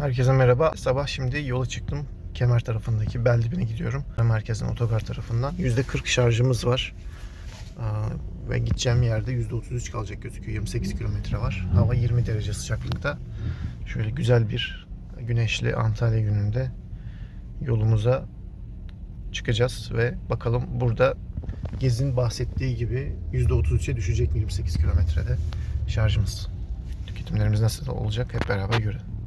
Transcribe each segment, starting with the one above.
Herkese merhaba. Sabah şimdi yola çıktım. Kemer tarafındaki Beldibine gidiyorum. Merkezden otogar tarafından. %40 şarjımız var. Ve gideceğim yerde %33 kalacak gözüküyor. 28 kilometre var. Hava 20 derece sıcaklıkta. Şöyle güzel bir güneşli Antalya gününde yolumuza çıkacağız ve bakalım burada Gez'in bahsettiği gibi %33'e düşecek mi 28 kilometrede şarjımız. Tüketimlerimiz nasıl olacak hep beraber görelim.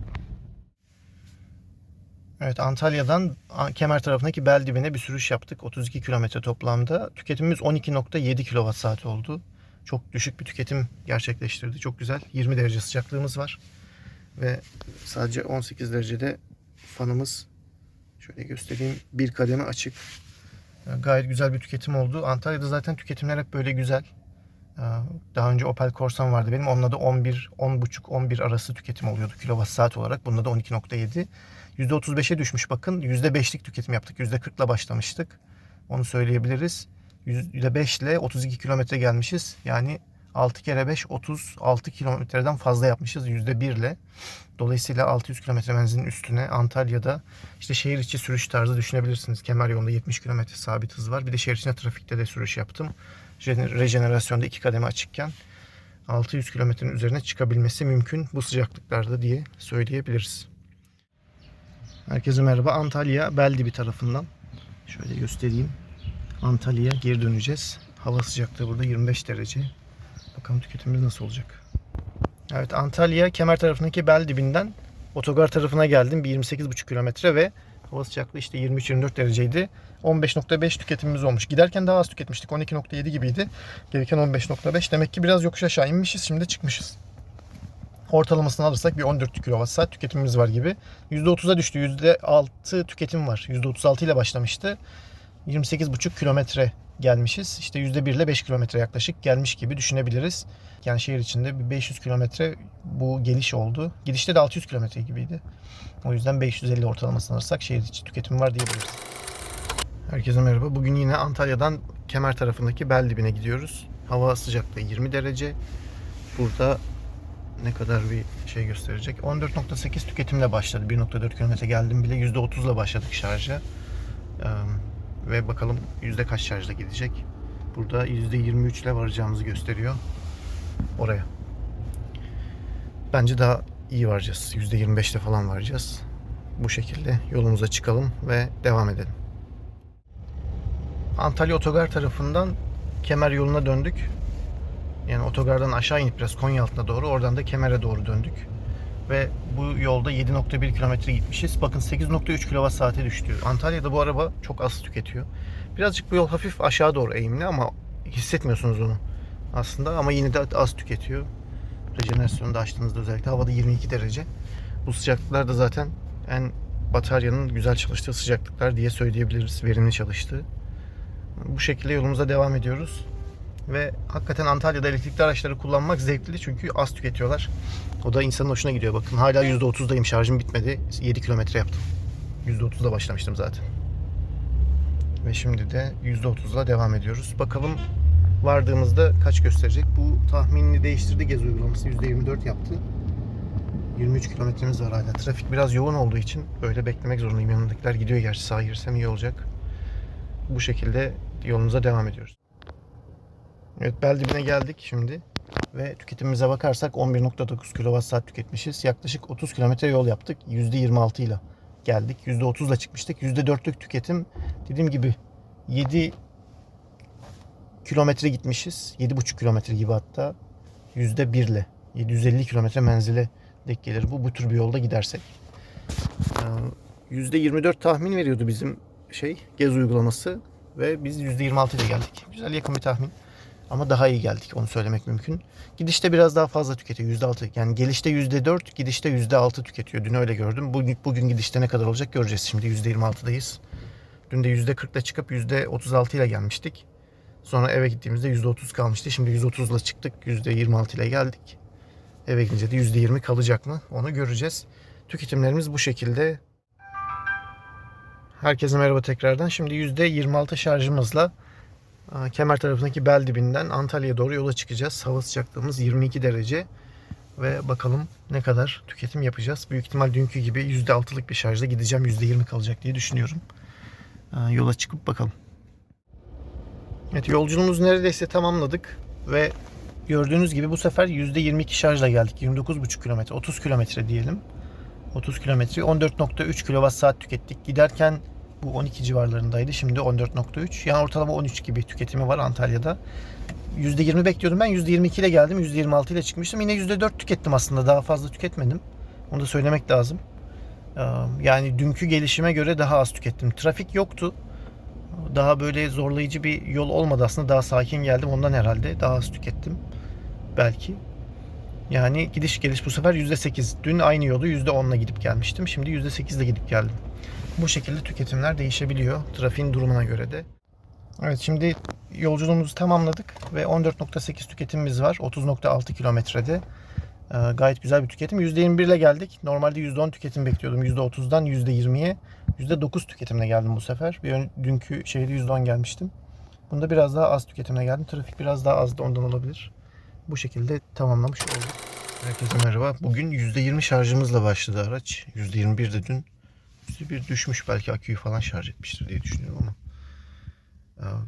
Evet Antalya'dan Kemer tarafındaki Beldibine bir sürüş yaptık. 32 kilometre toplamda. Tüketimimiz 12.7 kWh saat oldu. Çok düşük bir tüketim gerçekleştirdi. Çok güzel. 20 derece sıcaklığımız var. Ve sadece 18 derecede fanımız şöyle göstereyim bir kademe açık. Yani Gayet güzel bir tüketim oldu. Antalya'da zaten tüketimler hep böyle güzel. Ee, Daha önce Opel Corsan vardı benim. Onunla da 11, 10.5, 11 arası tüketim oluyordu kilowatt saat olarak. Bunda da 12.7. %35'e düşmüş bakın. %5'lik tüketim yaptık. %40'la başlamıştık. Onu söyleyebiliriz. %5 ile 32 kilometre gelmişiz. Yani 6 kere 5 36 kilometreden fazla yapmışız %1 ile. Dolayısıyla 600 kilometre menzilin üstüne Antalya'da işte şehir içi sürüş tarzı düşünebilirsiniz. Kemer yolunda 70 kilometre sabit hız var. Bir de şehir içinde trafikte de sürüş yaptım. Rejen- Rejenerasyonda iki kademe açıkken 600 kilometrenin üzerine çıkabilmesi mümkün bu sıcaklıklarda diye söyleyebiliriz. Herkese merhaba. Antalya Beldibi tarafından. Şöyle göstereyim. Antalya'ya geri döneceğiz. Hava sıcaklığı burada 25 derece. Bakalım tüketimimiz nasıl olacak. Evet Antalya Kemer tarafındaki Beldibi'nden otogar tarafına geldim. Bir 28,5 kilometre ve hava sıcaklığı işte 23-24 dereceydi. 15.5 tüketimimiz olmuş. Giderken daha az tüketmiştik. 12.7 gibiydi. Gelirken 15.5. Demek ki biraz yokuş aşağı inmişiz. Şimdi çıkmışız ortalamasını alırsak bir 14 kWh tüketimimiz var gibi. %30'a düştü. %6 tüketim var. %36 ile başlamıştı. 28,5 kilometre gelmişiz. İşte %1 ile 5 kilometre yaklaşık gelmiş gibi düşünebiliriz. Yani şehir içinde bir 500 kilometre bu geliş oldu. Gidişte de 600 kilometre gibiydi. O yüzden 550 ortalamasını alırsak şehir içi tüketim var diyebiliriz. Herkese merhaba. Bugün yine Antalya'dan Kemer tarafındaki Beldibine gidiyoruz. Hava sıcaklığı 20 derece. Burada ne kadar bir şey gösterecek. 14.8 tüketimle başladı. 1.4 kilometre geldim bile %30 ile başladık şarja. Ve bakalım yüzde kaç şarjla gidecek. Burada %23 ile varacağımızı gösteriyor oraya. Bence daha iyi varacağız. %25'te falan varacağız. Bu şekilde yolumuza çıkalım ve devam edelim. Antalya Otogar tarafından Kemer yoluna döndük. Yani otogardan aşağı inip biraz Konyaaltı'na doğru oradan da Kemer'e doğru döndük. Ve bu yolda 7.1 kilometre gitmişiz. Bakın 8.3 kWh saate düştü. Antalya'da bu araba çok az tüketiyor. Birazcık bu yol hafif aşağı doğru eğimli ama hissetmiyorsunuz onu aslında ama yine de az tüketiyor. Rejenerasyonu da açtığınızda özellikle havada 22 derece. Bu sıcaklıklar da zaten en bataryanın güzel çalıştığı sıcaklıklar diye söyleyebiliriz. Verimli çalıştığı. Bu şekilde yolumuza devam ediyoruz. Ve hakikaten Antalya'da elektrikli araçları kullanmak zevkli çünkü az tüketiyorlar. O da insanın hoşuna gidiyor. Bakın hala %30'dayım şarjım bitmedi. 7 kilometre yaptım. %30'da başlamıştım zaten. Ve şimdi de %30'la devam ediyoruz. Bakalım vardığımızda kaç gösterecek. Bu tahminini değiştirdi gez uygulaması. %24 yaptı. 23 kilometremiz var hala. Trafik biraz yoğun olduğu için böyle beklemek zorundayım. Yanındakiler gidiyor gerçi sağa girsem iyi olacak. Bu şekilde yolumuza devam ediyoruz. Evet Beldibine geldik şimdi ve tüketimimize bakarsak 11.9 kWh tüketmişiz. Yaklaşık 30 kilometre yol yaptık. %26 ile geldik. %30 ile çıkmıştık. %4'lük tüketim dediğim gibi 7 kilometre gitmişiz. 7,5 kilometre gibi hatta. %1 ile 750 kilometre menzile denk gelir bu bu tür bir yolda gidersek. Ee, %24 tahmin veriyordu bizim şey gez uygulaması ve biz %26 ile geldik. Güzel yakın bir tahmin. Ama daha iyi geldik onu söylemek mümkün. Gidişte biraz daha fazla tüketiyor %6. Yani gelişte %4, gidişte %6 tüketiyor. Dün öyle gördüm. Bugün, bugün gidişte ne kadar olacak göreceğiz. Şimdi %26'dayız. Dün de %40'la çıkıp %36 ile gelmiştik. Sonra eve gittiğimizde %30 kalmıştı. Şimdi %30 ile çıktık. %26 ile geldik. Eve gidince de %20 kalacak mı? Onu göreceğiz. Tüketimlerimiz bu şekilde. Herkese merhaba tekrardan. Şimdi %26 şarjımızla Kemer tarafındaki Beldibinden Antalya'ya doğru yola çıkacağız. Hava sıcaklığımız 22 derece. ve bakalım ne kadar tüketim yapacağız. Büyük ihtimal dünkü gibi %6'lık bir şarjda gideceğim. %20 kalacak diye düşünüyorum. Yola çıkıp bakalım. Evet yolculuğumuzu neredeyse tamamladık ve gördüğünüz gibi bu sefer %22 şarjla geldik. 29,5 kilometre, 30 kilometre diyelim. 30 kilometre 14.3 kilowatt saat tükettik. Giderken bu 12 civarlarındaydı. Şimdi 14.3. Yani ortalama 13 gibi tüketimi var Antalya'da. %20 bekliyordum ben. %22 ile geldim. %26 ile çıkmıştım. Yine %4 tükettim aslında. Daha fazla tüketmedim. Onu da söylemek lazım. Ee, Yani dünkü gelişime göre daha az tükettim. Trafik yoktu. Daha böyle zorlayıcı bir yol olmadı aslında. Daha sakin geldim. Ondan herhalde daha az tükettim. Belki. Yani gidiş geliş bu sefer %8. Dün aynı yolu %10'la gidip gelmiştim. Şimdi %8 ile gidip geldim. Bu şekilde tüketimler değişebiliyor. Trafiğin durumuna göre de. Evet şimdi yolculuğumuzu tamamladık ve 14.8 tüketimimiz var. 30.6 kilometrede. Ee, gayet güzel bir tüketim. %21 ile geldik. Normalde %10 tüketim bekliyordum. %30'dan %20'ye. %9 tüketimle geldim bu sefer. Bir dünkü şeyde %10 gelmiştim. Bunda biraz daha az tüketimle geldim. Trafik biraz daha azdı ondan olabilir. Bu şekilde tamamlamış olduk. Herkese merhaba. Bugün %20 şarjımızla başladı araç. %21 de dün. %1 düşmüş belki aküyü falan şarj etmiştir diye düşünüyorum ama.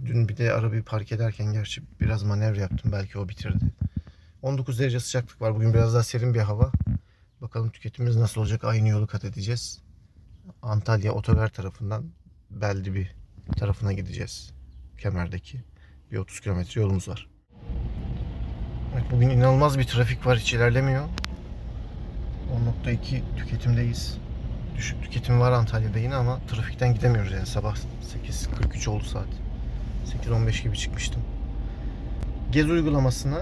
Dün bir de arabayı park ederken gerçi biraz manevra yaptım. Belki o bitirdi. 19 derece sıcaklık var. Bugün biraz daha serin bir hava. Bakalım tüketimimiz nasıl olacak? Aynı yolu kat edeceğiz. Antalya otogar tarafından Beldibi tarafına gideceğiz. Kemer'deki. Bir 30 kilometre yolumuz var. Evet, bugün inanılmaz bir trafik var. Hiç ilerlemiyor. 10.2 tüketimdeyiz. Düşük tüketim var Antalya'da yine ama trafikten gidemiyoruz yani. Sabah 8.43 oldu saat. 8.15 gibi çıkmıştım. Gez uygulamasına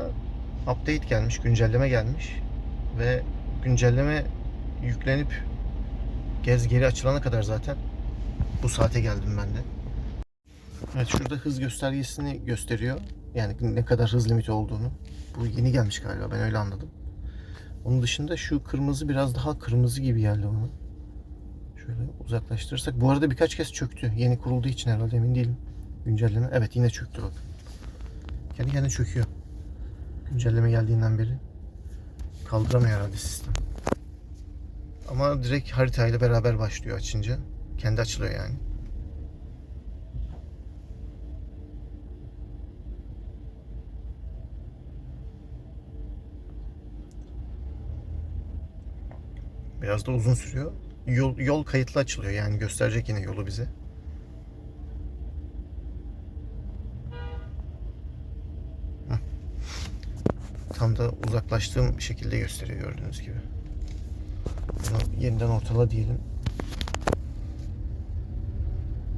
update gelmiş, güncelleme gelmiş ve güncelleme yüklenip gez geri açılana kadar zaten bu saate geldim ben de. Evet şurada hız göstergesini gösteriyor. Yani ne kadar hız limiti olduğunu. Bu yeni gelmiş galiba ben öyle anladım. Onun dışında şu kırmızı biraz daha kırmızı gibi geldi bana. Şöyle uzaklaştırırsak. Bu arada birkaç kez çöktü. Yeni kurulduğu için herhalde emin değilim. Güncelleme. Evet yine çöktü bak. Kendi kendine çöküyor. Güncelleme geldiğinden beri. Kaldıramıyor herhalde sistem. Ama direkt haritayla beraber başlıyor açınca. Kendi açılıyor yani. Biraz da uzun sürüyor. Yol, yol kayıtlı açılıyor yani gösterecek yine yolu bize. Tam da uzaklaştığım şekilde gösteriyor gördüğünüz gibi. Bunu yeniden ortala diyelim.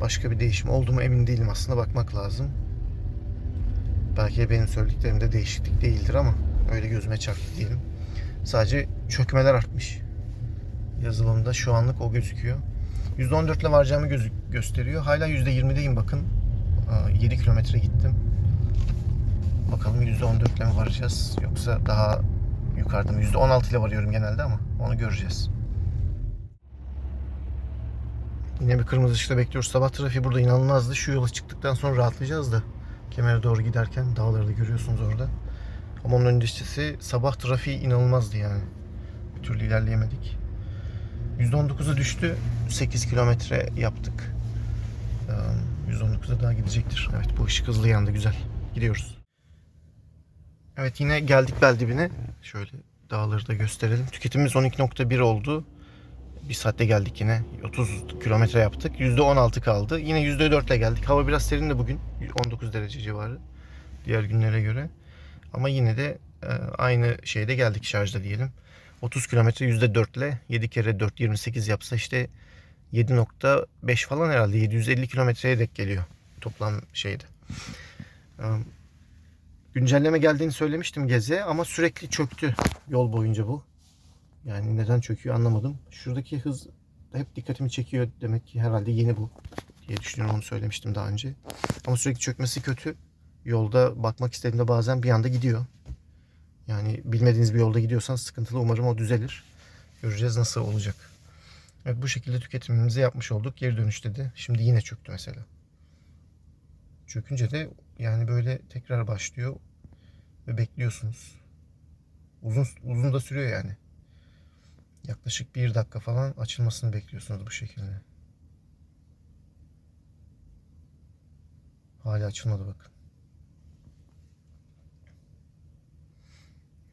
Başka bir değişim oldu mu emin değilim aslında bakmak lazım. Belki benim söylediklerimde değişiklik değildir ama öyle gözüme çarptı diyelim. Sadece çökmeler artmış yazılımda şu anlık o gözüküyor. %14 ile varacağımı gözü- gösteriyor. Hala %20'deyim bakın. Aa, 7 kilometre gittim. Bakalım %14 ile mi varacağız yoksa daha yukarıda mı? %16 ile varıyorum genelde ama onu göreceğiz. Yine bir kırmızı ışıkta bekliyoruz. Sabah trafiği burada inanılmazdı. Şu yola çıktıktan sonra rahatlayacağız da. Kemer'e doğru giderken dağları da görüyorsunuz orada. Ama onun öncesi sabah trafiği inanılmazdı yani. Bir türlü ilerleyemedik. %19'a düştü. 8 kilometre yaptık. Ee, %19'a daha gidecektir. Evet bu ışık hızlı yandı güzel. Gidiyoruz. Evet yine geldik bel dibine. Şöyle dağları da gösterelim. Tüketimimiz 12.1 oldu. Bir saatte geldik yine. 30 kilometre yaptık. %16 kaldı. Yine %4 ile geldik. Hava biraz serin de bugün. 19 derece civarı. Diğer günlere göre. Ama yine de e, aynı şeyde geldik şarjda diyelim. 30 kilometre %4 ile 7 kere 4 28 yapsa işte 7.5 falan herhalde 750 kilometreye dek geliyor toplam şeyde. Güncelleme geldiğini söylemiştim Geze ama sürekli çöktü yol boyunca bu. Yani neden çöküyor anlamadım. Şuradaki hız hep dikkatimi çekiyor demek ki herhalde yeni bu diye düşünüyorum onu söylemiştim daha önce. Ama sürekli çökmesi kötü. Yolda bakmak istediğimde bazen bir anda gidiyor. Yani bilmediğiniz bir yolda gidiyorsanız sıkıntılı. Umarım o düzelir. Göreceğiz nasıl olacak. Evet bu şekilde tüketimimizi yapmış olduk. Geri dönüşte de şimdi yine çöktü mesela. Çökünce de yani böyle tekrar başlıyor ve bekliyorsunuz. Uzun uzun da sürüyor yani. Yaklaşık bir dakika falan açılmasını bekliyorsunuz bu şekilde. Hala açılmadı bakın.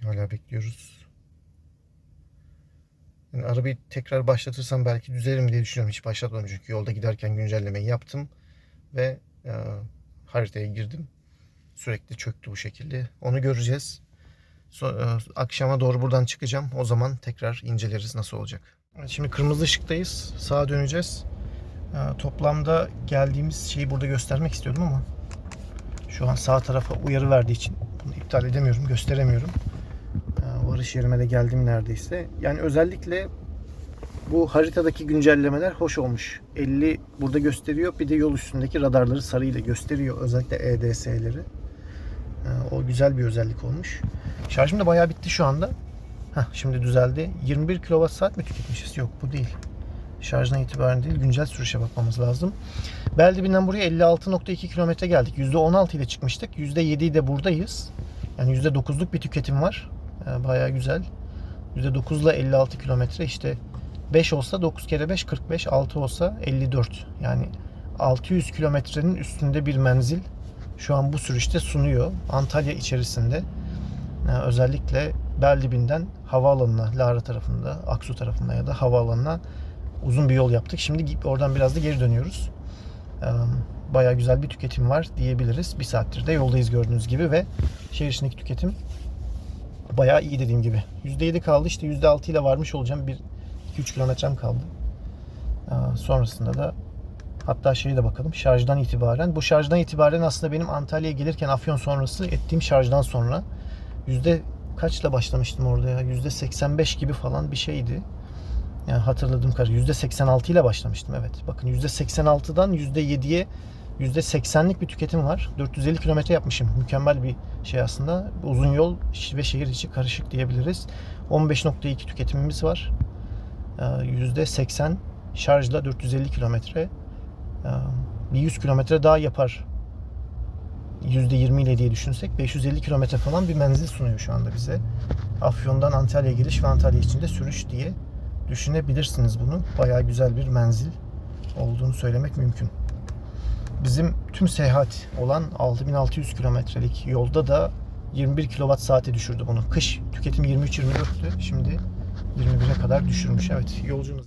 Hala bekliyoruz. Yani arabayı tekrar başlatırsam belki düzelir mi diye düşünüyorum. Hiç başlatmadım çünkü yolda giderken güncellemeyi yaptım ve e, haritaya girdim. Sürekli çöktü bu şekilde. Onu göreceğiz. So- e, akşama doğru buradan çıkacağım. O zaman tekrar inceleriz nasıl olacak. Şimdi kırmızı ışıktayız. Sağa döneceğiz. E, toplamda geldiğimiz şeyi burada göstermek istiyordum ama şu an sağ tarafa uyarı verdiği için bunu iptal edemiyorum, gösteremiyorum. Varış yerime de geldim neredeyse. Yani özellikle bu haritadaki güncellemeler hoş olmuş. 50 burada gösteriyor. Bir de yol üstündeki radarları sarıyla gösteriyor. Özellikle EDS'leri. Ee, O güzel bir özellik olmuş. Şarjım da bayağı bitti şu anda. Heh, şimdi düzeldi. 21 kWh mi tüketmişiz? Yok bu değil. Şarjdan itibaren değil güncel sürüşe bakmamız lazım. Beldibinden buraya 56.2 kilometre geldik. %16 ile çıkmıştık. %7 de buradayız. Yani %9'luk bir tüketim var. Ee, Bayağı güzel. %9 ile 56 kilometre. İşte 5 olsa 9 kere 5 45 6 olsa 54 yani 600 kilometrenin üstünde bir menzil şu an bu sürüşte sunuyor Antalya içerisinde. Ee, özellikle Beldibinden havaalanına Lara tarafında Aksu tarafında ya da havaalanına uzun bir yol yaptık. Şimdi oradan biraz da geri dönüyoruz. Ee, Baya güzel bir tüketim var diyebiliriz. Bir saattir de yoldayız gördüğünüz gibi ve şehir içindeki tüketim bayağı iyi dediğim gibi %7 kaldı işte %6 ile varmış olacağım bir 2-3 kilometrem kaldı. Sonrasında da hatta şeye de bakalım şarjdan itibaren. Bu şarjdan itibaren aslında benim Antalya'ya gelirken Afyon sonrası ettiğim şarjdan sonra yüzde kaçla başlamıştım orada ya? Yüzde 85 gibi falan bir şeydi. Yani hatırladığım kadarıyla yüzde 86 ile başlamıştım evet. Bakın yüzde 86'dan yüzde 7'ye yüzde 80'lik bir tüketim var. 450 kilometre yapmışım. Mükemmel bir şey aslında. Uzun yol ve şehir içi karışık diyebiliriz. 15.2 tüketimimiz var. Ee, %80 şarjla 450 kilometre. Ee, Bir 100 kilometre daha yapar. %20 ile diye düşünsek 550 kilometre falan bir menzil sunuyor şu anda bize. Afyon'dan Antalya'ya giriş ve Antalya içinde sürüş diye düşünebilirsiniz bunu. Bayağı güzel bir menzil olduğunu söylemek mümkün. Bizim tüm seyahat olan 6600 kilometrelik yolda da 21 kilowatt saate düşürdü bunu. Kış tüketim 23-24'tü. Şimdi 21'e kadar düşürmüş. Evet yolcumuz.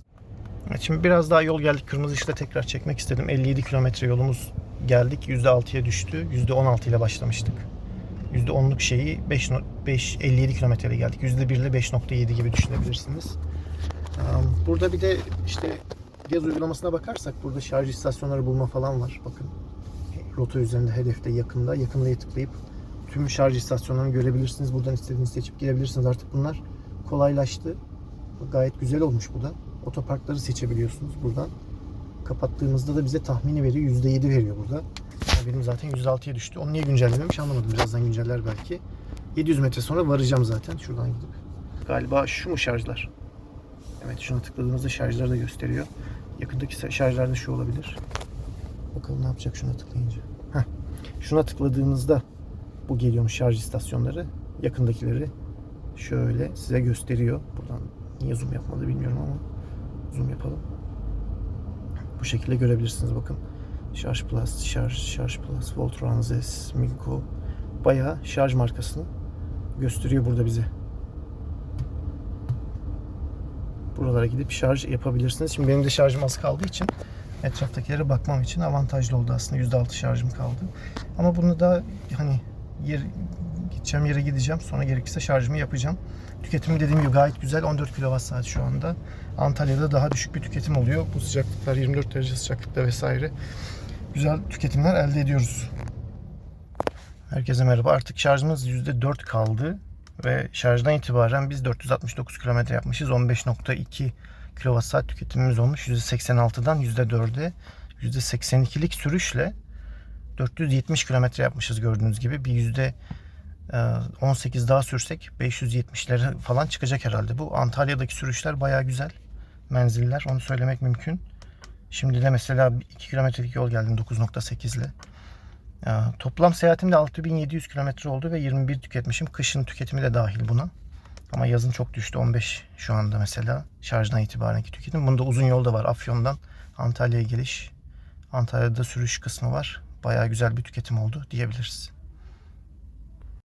Şimdi biraz daha yol geldik. Kırmızı ışıkta tekrar çekmek istedim. 57 kilometre yolumuz geldik. %6'ya düştü. %16 ile başlamıştık. %10'luk şeyi 5, 5 57 kilometreye geldik. %1 ile 5.7 gibi düşünebilirsiniz. Burada bir de işte yaz uygulamasına bakarsak burada şarj istasyonları bulma falan var. Bakın rota üzerinde hedefte yakında. Yakınlığa tıklayıp tüm şarj istasyonlarını görebilirsiniz. Buradan istediğinizi seçip girebilirsiniz. Artık bunlar kolaylaştı. Gayet güzel olmuş bu da. Otoparkları seçebiliyorsunuz buradan. Kapattığımızda da bize tahmini veriyor. %7 veriyor burada. Yani benim zaten %6'ya düştü. Onu niye güncellememiş anlamadım. Birazdan günceller belki. 700 metre sonra varacağım zaten. Şuradan gidip. Galiba şu mu şarjlar? Evet şuna tıkladığımızda şarjları da gösteriyor. Yakındaki şarjlar da şu olabilir. Bakalım ne yapacak şuna tıklayınca. Heh. Şuna tıkladığınızda bu geliyormuş şarj istasyonları. Yakındakileri şöyle size gösteriyor. Buradan niye zoom yapmadı bilmiyorum ama zoom yapalım. Bu şekilde görebilirsiniz bakın. Şarj Plus, Şarj, Şarj Plus, Voltron Z, Milko bayağı şarj markasını gösteriyor burada bize. Buralara gidip şarj yapabilirsiniz. Şimdi benim de şarjım az kaldığı için etraftakilere bakmam için avantajlı oldu aslında. %6 şarjım kaldı. Ama bunu da hani yer, gideceğim yere gideceğim. Sonra gerekirse şarjımı yapacağım. Tüketimi dediğim gibi gayet güzel. 14 kWh şu anda. Antalya'da daha düşük bir tüketim oluyor. Bu sıcaklıklar 24 derece sıcaklıkta vesaire. Güzel tüketimler elde ediyoruz. Herkese merhaba. Artık şarjımız %4 kaldı ve şarjdan itibaren biz 469 km yapmışız. 15.2 kWh tüketimimiz olmuş. %86'dan %4'e %82'lik sürüşle 470 km yapmışız gördüğünüz gibi. Bir yüzde 18 daha sürsek 570'lere falan çıkacak herhalde. Bu Antalya'daki sürüşler baya güzel menziller. Onu söylemek mümkün. Şimdi de mesela 2 kilometrelik yol geldim 9.8 ile. Toplam seyahatim de 6700 kilometre oldu ve 21 tüketmişim. Kışın tüketimi de dahil buna. Ama yazın çok düştü. 15 şu anda mesela şarjdan itibarenki tüketim. Bunda uzun yolda var. Afyon'dan Antalya'ya geliş. Antalya'da sürüş kısmı var. Bayağı güzel bir tüketim oldu diyebiliriz.